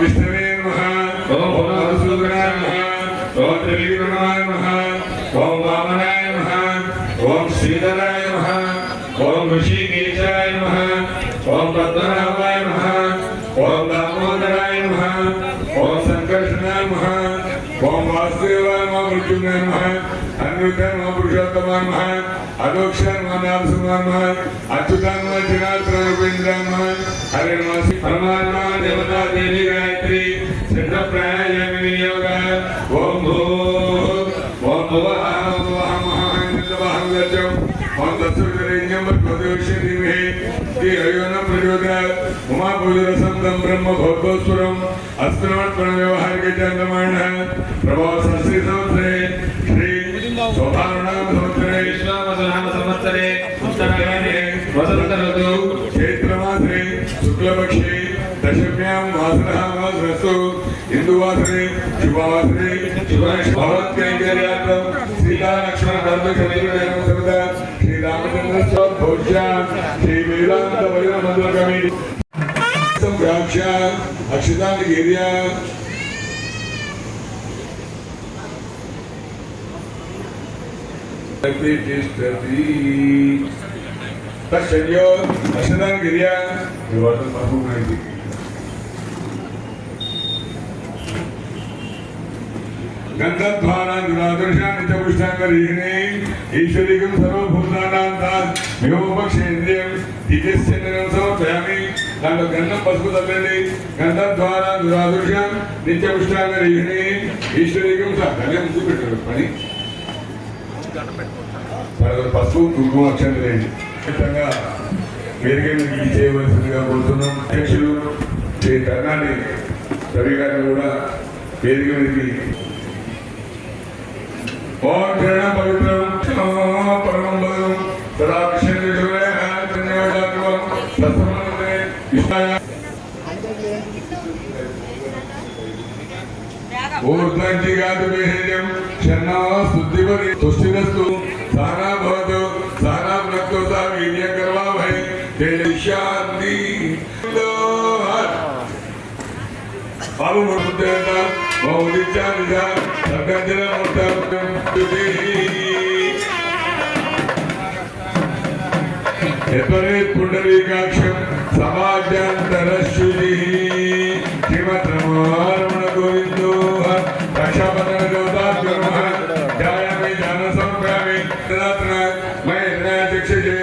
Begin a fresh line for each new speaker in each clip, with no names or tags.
విష్ణవే నమః. ఓం మధుసూదనాయ నమః. ఓం త్రివిక్రమాయ నమః. ఓం వామనాయ నమః. ఓం శ్రీధరాయ నమః. ఓం ఋషికేశాయ నమః. ఓం పద్మనాభాయ వాసుదేవాయ నమః మృత్యుంజయ నమః అన్వితాయ నమః పురుషోత్తమాయ నమః అదోక్షాయ నమః నారసింహాయ నమః అచ్యుతాయ హరే నమః పరమాత్మ దేవతా దేవి గాయత్రి సిద్ధ ప్రాణాయామ వినియోగ ఓం భూ ఓం భువః భువః మహాంగం గజం न्यम्बोदेवशदिवे ते हरियो न प्रचोदयात् उमाभूतरसं तं ब्रह्म भवद्भवस्वरम् अस्मिन्वत्पणव्यवहारिके चन्द्रमाणः प्रभावसहस्रसंवत्सरे श्री स्वभावनाम संवत्सरे विश्वावसनाम संवत्सरे उत्तरायणे
वसन्त ऋतौ क्षेत्रमासे शुक्लपक्षे दशम्यां
वासरः वासरस्तु हिन्दुवासरे शुभवासरे शुभवत्कैङ्कर्यार्थं सीतालक्ष्मणधर्मसमीपनं सर्वदा శుభభవత్కైంకర్యార్థం సీతాలక్ష్మణ ధర్మశరీరం సర్వదా శ్రీరామచంద్ర స్వభోజ్య శ్రీ వేదాంత వైర మందులకమి సంప్రాక్ష అక్షితాన్ని గిర్యా తిష్టతి తక్షణ్యో అక్షదాన్ని గిర్యా ఇవాళ పరమైంది గంధద్వారాంధ్రాదర్శాన్ని చ పుష్టాంగరీహిణే ఈశ్వరీకం సర్వభూతానాం తాత్ విమోపక్షేంద్రియం దివ్యస్యంద్రం సమర్పయామి దాంట్లో గంధం పసుపు తల్లండి గంధద్వారా దురాదృశ్యం నిత్య పుష్టాంగరీహిణే ఈశ్వరీకం సగలే ముందు పెట్టారు పని తర్వాత పసుపు కుంకుమ అక్షంతలేండి ఖచ్చితంగా వేరుగా మీకు చేయవలసిందిగా కోరుతున్నాం. అధ్యక్షులు శ్రీ కర్ణాని రవి గారిని కూడా వేదిక మీదకి ఓం కిరణ పవిత్రం పరమం పదం సదా విష్ణు ఊర్ధ్వంజిగాతుభిర్యం శుద్ధిపరి తుష్టిరస్తు సానా భవతు సానా సా వీర్య తేజశాంతి బాబు మౌదిత్యానిజ సర్గంజన ముట్టం ఎపరేత్ పుండరీకాక్షం సమాజాంతరశుద్ధి శ్రీమద్ రమణ గోవిందో రక్షాబంధన దేవతాగ్రమ ధ్యాయామి ధ్యాన సమర్పయామి తదాత్ర మహేంద్రాయ చక్షుషే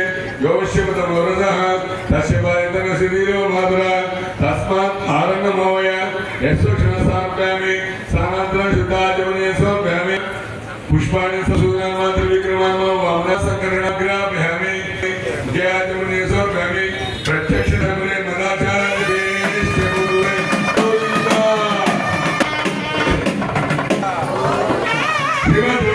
యోష్యమత మౌరజ తస్య భారతన శరీరో మాధుర తస్మాత్ ఆరంగమోయ యశోక్షణ సమర్పయామి సామాంతర శుద్ధాచమనే Amen.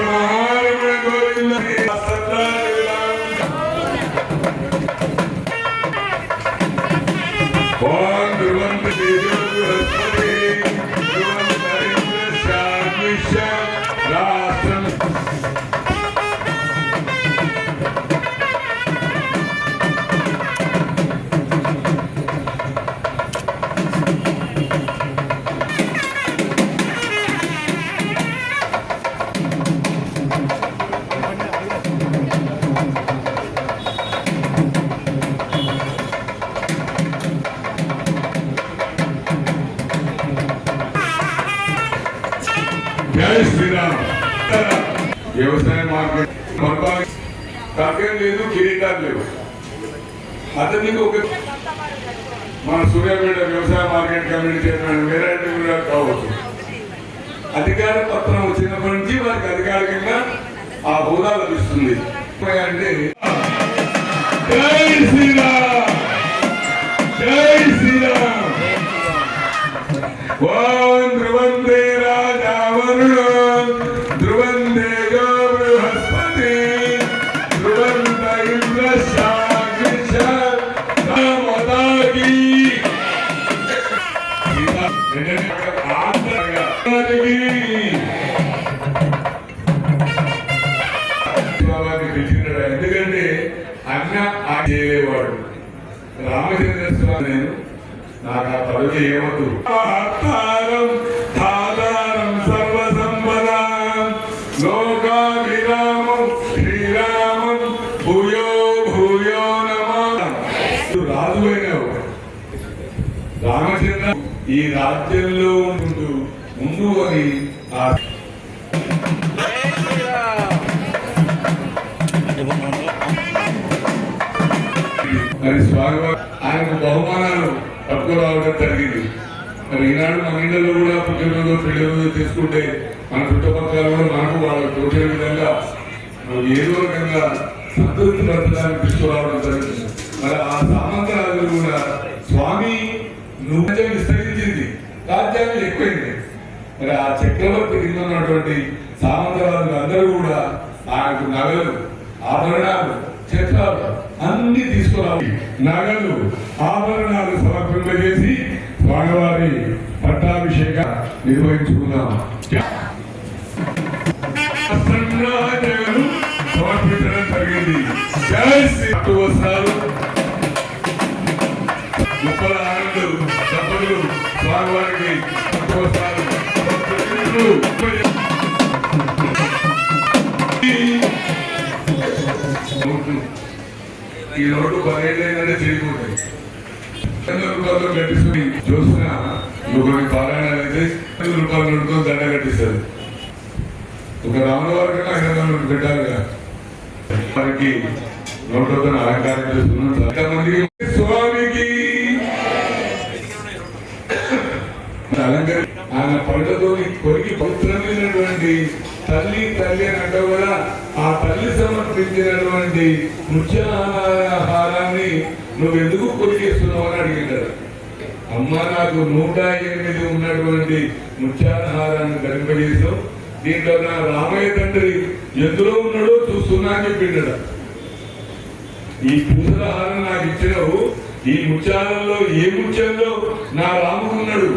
జై శ్రీరామ్ వ్యవసాయ మార్కెట్ మొత్తం తగ్గం లేదు కిరీటాలు లేవు. అతనికి ఒక మన సూర్యాపేట వ్యవసాయ మార్కెట్ కమిటీ చైర్మన్ వీరారెడ్డి కూడా కావచ్చు. అధికార పత్రం వచ్చినప్పటి నుంచి వారికి అధికారికంగా ఆ హోదా లభిస్తుంది. అంటే ఎందుకంటే అన్న ఆ చేయలేవాడు రామచంద్ర స్వామి నేను నాకు ఆ పదవి ఏమవుతుంది ఈ రాజ్యంలో ఉంటూ ముందు అని మరి స్వామివారు ఆయనకు బహుమానాలు పట్టుకురావడం జరిగింది. మరి ఈనాడు మన ఇళ్ళలో కూడా పుట్టినరోజు పెళ్ళిరోజు తీసుకుంటే మన చుట్టుపక్కల కూడా మనకు వాళ్ళకు తోచే విధంగా ఏదో రకంగా సంతృప్తి పరచడానికి తీసుకురావడం జరిగింది. మరి ఆ సామంత్రాలు కూడా స్వామి నువ్వు రాజ్యం రాజ్యాంగం ఎక్కువైంది. మరి ఆ చక్రవర్తి కింద ఉన్నటువంటి సామంతరాజులు అందరూ కూడా ఆయనకు నగలు ఆభరణాలు చిత్రాలు అన్ని తీసుకురావాలి నగలు ఆభరణాలు సమర్పింపజేసి స్వామివారి పట్టాభిషేక నిర్వహించుకున్నాం సంరాజను సమర్పించడం జరిగింది. ఈ రోడ్డు పదేళ్ళైందంటే తిరిగిపోతాయి రూపాయలు కట్టిస్తుంది. చూసిన నువ్వు కొన్ని పారాయణాలు అయితే వంద రూపాయలు నడుతో దండ కట్టిస్తారు ఒక రాముల వారికి ఐదు వందలు పెట్టాలి కదా మనకి నోట్లతో అలంకారం చేస్తున్నాం. అలంకరి ఆయన కొరికి పవిత్రమైనటువంటి తల్లి తల్లి అని అంటే కూడా ఆ తల్లి సమర్పించినటువంటి ముఖ్యాహారాన్ని నువ్వు ఎందుకు కొరికేస్తున్నావు అని అడిగినాడు అమ్మ నాకు నూట ఎనిమిది ఉన్నటువంటి ముఖ్యాహారాన్ని ధరింపజేసావు దీంట్లో నా రామయ్య తండ్రి ఎందులో ఉన్నాడో చూస్తున్నా అని చెప్పిండట ఈ పూసల హారం నాకు ఇచ్చినావు ఈ ముత్యాలలో ఏ ముత్యంలో నా రాముడు ఉన్నాడు?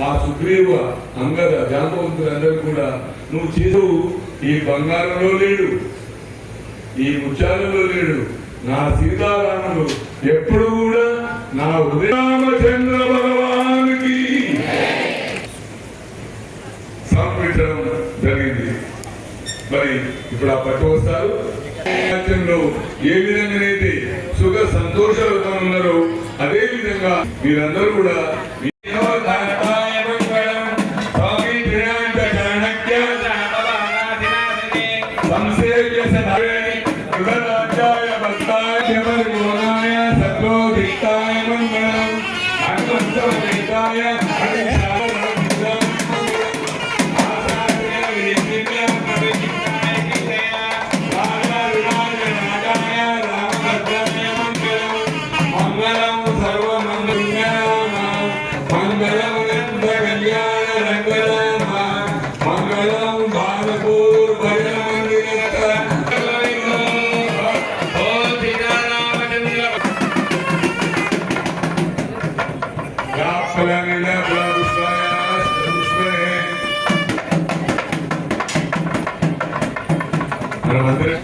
మా సుగ్రీవ అంగద జాంబవంతులందరూ కూడా నువ్వు చేసావు ఈ బంగారంలో లేడు ఈ ముత్యాలలో లేడు నా సీతారాముడు ఎప్పుడు కూడా నా ఉదయరామచంద్ర భగవానికి సమర్పించడం జరిగింది. మరి ఇప్పుడు ఆ పట్టుకొస్తారు రాజ్యంలో ఏ విధంగానైతే సుఖ సంతోషాలతో ఉన్నారో అదే విధంగా మీరందరూ కూడా சர்வோதித்தாய மங்களம் அன்பந்தவனிதாய మనమందరం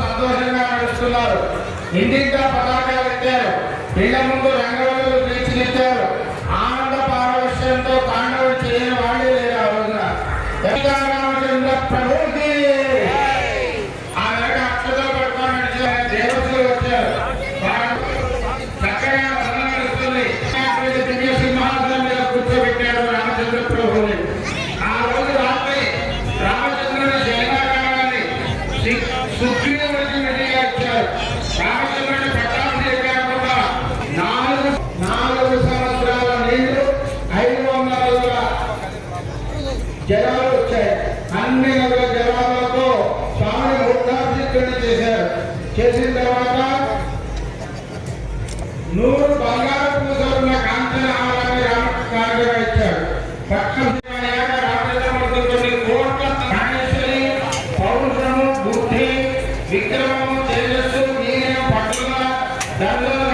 సంతోషంగా నడుస్తున్నారు ఇంటింటా పతాకాలు ఎత్తారు. ఇళ్ళ ముందు రంగులు తీర్చిదిద్దారు జలాలు వచ్చాయి అన్ని నదుల జలాలతో స్వామిని మూర్ధాభిషిక్తుని చేశారు. చేసిన తర్వాత నూరు బంగారు పూసలున్న కాంచన హారాన్ని రామకారుగా ఇచ్చాడు. పక్కన పౌరుషము బుద్ధి విక్రమము తేజస్సు నీరే పట్టుదల దండల